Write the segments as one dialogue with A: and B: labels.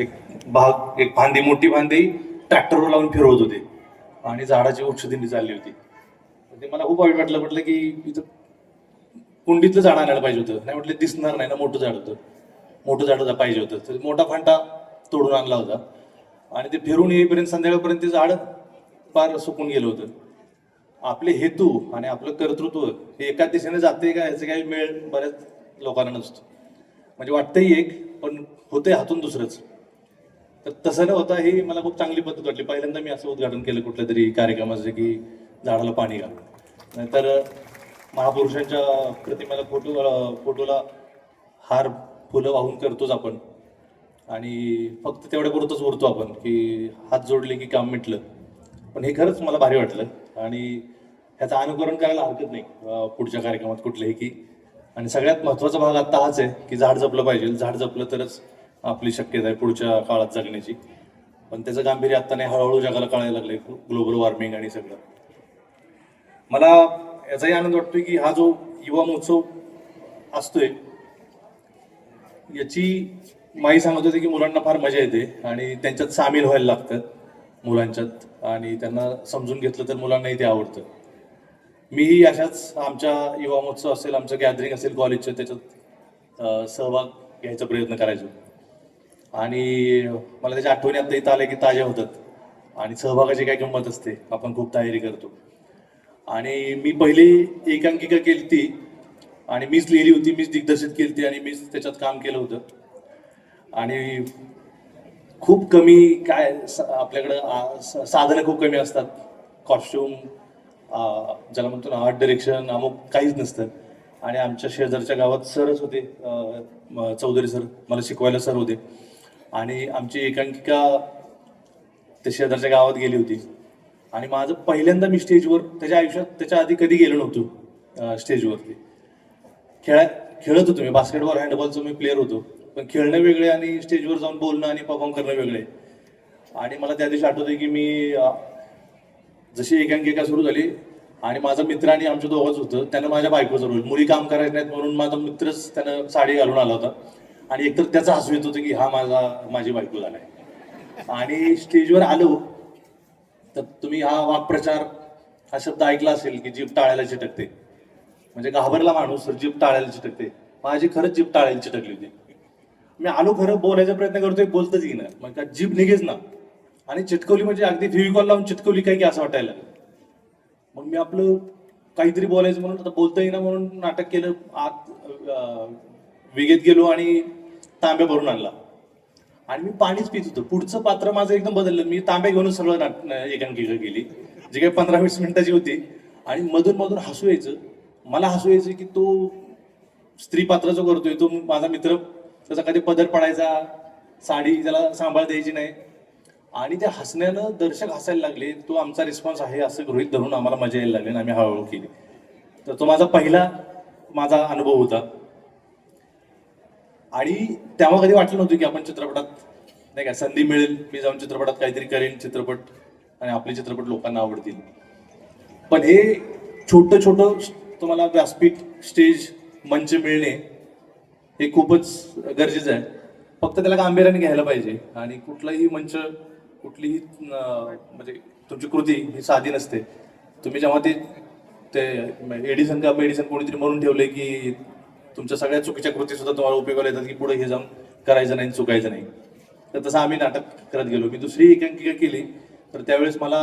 A: एक भाग एक फांदी मोठी फांदी ट्रॅक्टरवर लावून फिरवत होते. आणि झाडाची वृक्षदिंडी चालली होती. ते मला खूप वाईट वाटलं म्हटलं की इथं कुंडीतलं झाड आणायला पाहिजे होतं. नाही म्हटलं दिसणार नाही ना मोठं झाड होतं. मोठं झाड पाहिजे होतं. तर मोठा फांटा तोडून आणला होता. आणि ते फिरून येईपर्यंत संध्याकाळपर्यंत ते झाड फार सुकून गेलं होतं. आपले हेतू आणि आपलं कर्तृत्व हे एका दिशेने जाते का याचं काही मेळ बऱ्याच लोकांना नसतो. म्हणजे वाटतंही एक पण होते हातून दुसरंच. तर तसं न होता ही मला खूप चांगली पद्धत वाटली. पहिल्यांदा मी असं उद्घाटन केलं कुठल्या तरी कार्यक्रमाचं की झाडाला पाणी घाल नाहीतर महापुरुषांच्या प्रतिमेला फोटो फोटोला हार फुलं वाहून करतोच आपण. आणि फक्त तेवढ्या पुरतच उरतो आपण की हात जोडले की काम मिटलं. पण हे खरंच मला भारी वाटलं. आणि ह्याचं अनुकरण करायला हरकत नाही पुढच्या कार्यक्रमात कुठल्याही की. आणि सगळ्यात महत्त्वाचा भाग आत्ता हाच आहे की झाड जपलं पाहिजे. झाड जपलं तरच आपली शक्यता आहे पुढच्या काळात जगण्याची. पण त्याचं गांभीर्य आता नाही हळूहळू जगाला कळायला लागलंय. ग्लोबल वॉर्मिंग आणि सगळं. मला याचाही आनंद वाटतोय की हा जो युवा महोत्सव असतोय याची माई सांगत होती की मुलांना फार मजा येते आणि त्यांच्यात सामील व्हायला लागतं मुलांच्यात आणि त्यांना समजून घेतलं तर मुलांनाही ते आवडतं. मीही अशाच आमच्या युवा महोत्सव असेल आमचं गॅदरिंग असेल कॉलेजचं त्याच्यात सहभाग घ्यायचा प्रयत्न करायचो. आणि मला त्याच्या आठवणी आता इथं आल्या की ताज्या होतात. आणि सहभागाची काय किंमत असते आपण खूप तयारी करतो. आणि मी पहिली एकांकिका केली ती आणि मीच लिहिली होती मीच दिग्दर्शित केली होती आणि मीच त्याच्यात काम केलं होतं. आणि खूप कमी काय स- आपल्याकडं साधनं खूप कमी असतात. कॉस्ट्युम ज्याला म्हणतो ना आर्ट डिरेक्शन अमुक काहीच नसतं. आणि आमच्या शेजारच्या गावात सरच होते चौधरी सर मला शिकवायला सर होते. आणि आमची एकांकिका ते शेजारच्या गावात गेली होती. आणि माझं पहिल्यांदा मी स्टेजवर त्याच्या आयुष्यात त्याच्या आधी कधी गेलो नव्हतो स्टेजवरती खेळा खेळत होतो मी. बास्केटबॉल हँडबॉलचं मी प्लेअर होतो. पण खेळणं वेगळे आणि स्टेजवर जाऊन बोलणं आणि परफॉर्म करणं वेगळे. आणि मला त्या दिवशी आठवतं की मी जशी एकांकिका सुरू झाली आणि माझा मित्र आणि आमच्या दोघंच होतं त्यानं माझ्या बायकोचं रोल मुली काम करायचं नाहीत म्हणून माझा मित्रच त्यानं साडी घालून आला होता. आणि एकतर त्याचा हसू येत होतं की हा माझा माझी बायको झालाय. आणि स्टेजवर आलो तर तुम्ही हा वाक्प्रचार हा शब्द ऐकला असेल की जीभ टाळायला चिटकते. म्हणजे घाबरला माणूस तर जीभ टाळायला चिटकते. माझी खरंच जीभ टाळायला चिटकली होती. मी आलो खरं बोलायचा प्रयत्न करतोय बोलतच ना मग का जीभ निघेच ना. आणि चिटकवली म्हणजे अगदी फेविकॉल लावून चिटकवली काय की असं वाटायला. मग मी आपलं काहीतरी बोलायचं म्हणून आता बोलता येईना म्हणून नाटक केलं. आत वेगेत गेलो आणि तांब्या भरून आणला. आणि मी पाणीच पित होतो. पुढचं पात्र माझं एकदम बदललं. मी तांबे घेऊन सगळं एकांकिका गेली. जी काही पंधरा वीस मिनिटाची होती. आणि मधून मधून हसू यायचं. मला हसू यायचं की तो स्त्री पात्र जो करतोय तो माझा मित्र. त्याचा कधी पदर पडायचा. साडी त्याला सांभाळ द्यायची नाही. आणि त्या हसण्यानं दर्शक हसायला लागले. तो आमचा रिस्पॉन्स आहे. असं गृहित धरून आम्हाला मजा यायला लागली आणि आम्ही हळूहळू केली. तर तो माझा पहिला माझा अनुभव होता. आणि तेव्हा कधी वाटलं नव्हतं की आपण चित्रपटात नाही का संधी मिळेल मी जाऊन चित्रपटात काहीतरी करेन चित्रपट आणि आपले चित्रपट लोकांना आवडतील. पण हे छोटं छोटं तुम्हाला व्यासपीठ स्टेज मंच मिळणे हे खूपच गरजेचं आहे. फक्त त्याला गांभीर्याने घ्यायला पाहिजे आणि कुठलाही मंच कुठलीही म्हणजे तुमची कृती ही साधी नसते. तुम्ही जेव्हा ते ते एडिसन का एडिसन कोणीतरी म्हणून ठेवले की तुमच्या सगळ्या चुकीच्या कृती सुद्धा तुम्हाला उपयोगाला येतात की पुढे हे जाऊन करायचं नाही चुकायचं नाही. तर तसं आम्ही नाटक करत गेलो. मी दुसरी एकांकिका केली. तर त्यावेळेस मला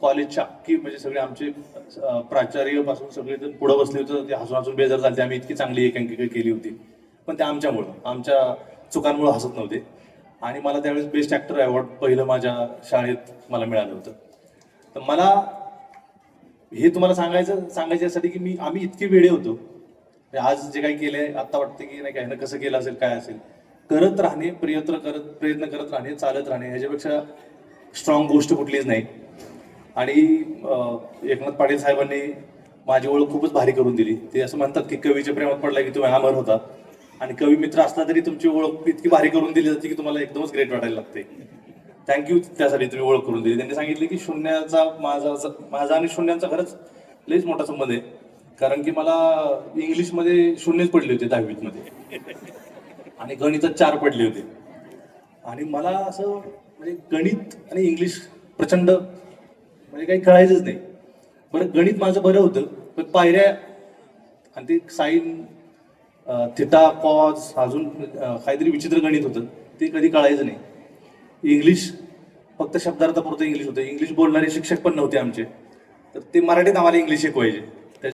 A: कॉलेजच्या अख्खी म्हणजे सगळे आमचे प्राचार्यपासून प्राचार्यपासून सगळे बसले होते. ते हसून हसून बेजार झाले. आम्ही इतकी चांगली एकांकिका केली होती. पण ते आमच्यामुळं आमच्या चुकांमुळे हसत नव्हते. आणि मला त्यावेळेस बेस्ट ॲक्टर अवॉर्ड पहिलं माझ्या शाळेत मला मिळालं होतं. तर मला हे तुम्हाला सांगायचं सांगायच्यासाठी की मी आम्ही इतके वेळे होतो. म्हणजे आज जे काही केलंय आता वाटतं की नाही काय ना कसं केलं असेल काय असेल. करत राहणे प्रयत्न करत प्रयत्न करत राहणे चालत राहणे ह्याच्यापेक्षा स्ट्रॉंग गोष्ट कुठलीच नाही. आणि एकनाथ पाटील साहेबांनी माझी ओळख खूपच भारी करून दिली. ते असं म्हणतात की कवीच्या प्रेमात पडला की तुम्ही अमर होता. आणि कवी मित्र असला तरी तुमची ओळख इतकी भारी करून दिली जाते की तुम्हाला एकदमच ग्रेट वाटायला लागते. थँक्यू त्यासाठी तुम्ही ओळख करून दिली. त्यांनी सांगितले की शून्याचा माझा माझा आणि शून्यांचा खरंच लईच मोठा संबंध आहे. कारण की मला इंग्लिशमध्ये शून्यच पडले होते दहावीत मध्ये आणि गणितात चार पडले होते. आणि मला असं म्हणजे गणित आणि इंग्लिश प्रचंड म्हणजे काही कळायचंच नाही. बरं गणित माझं बरं होतं पण पायऱ्या आणि ते साईन थिटा कॉज अजून काहीतरी विचित्र गणित होतं ते कधी कळायचं नाही. इंग्लिश फक्त शब्दार्थापुरतं इंग्लिश होतं. इंग्लिश बोलणारे शिक्षक पण नव्हते आमचे. तर ते मराठीत आम्हाला इंग्लिश शिकवायचे.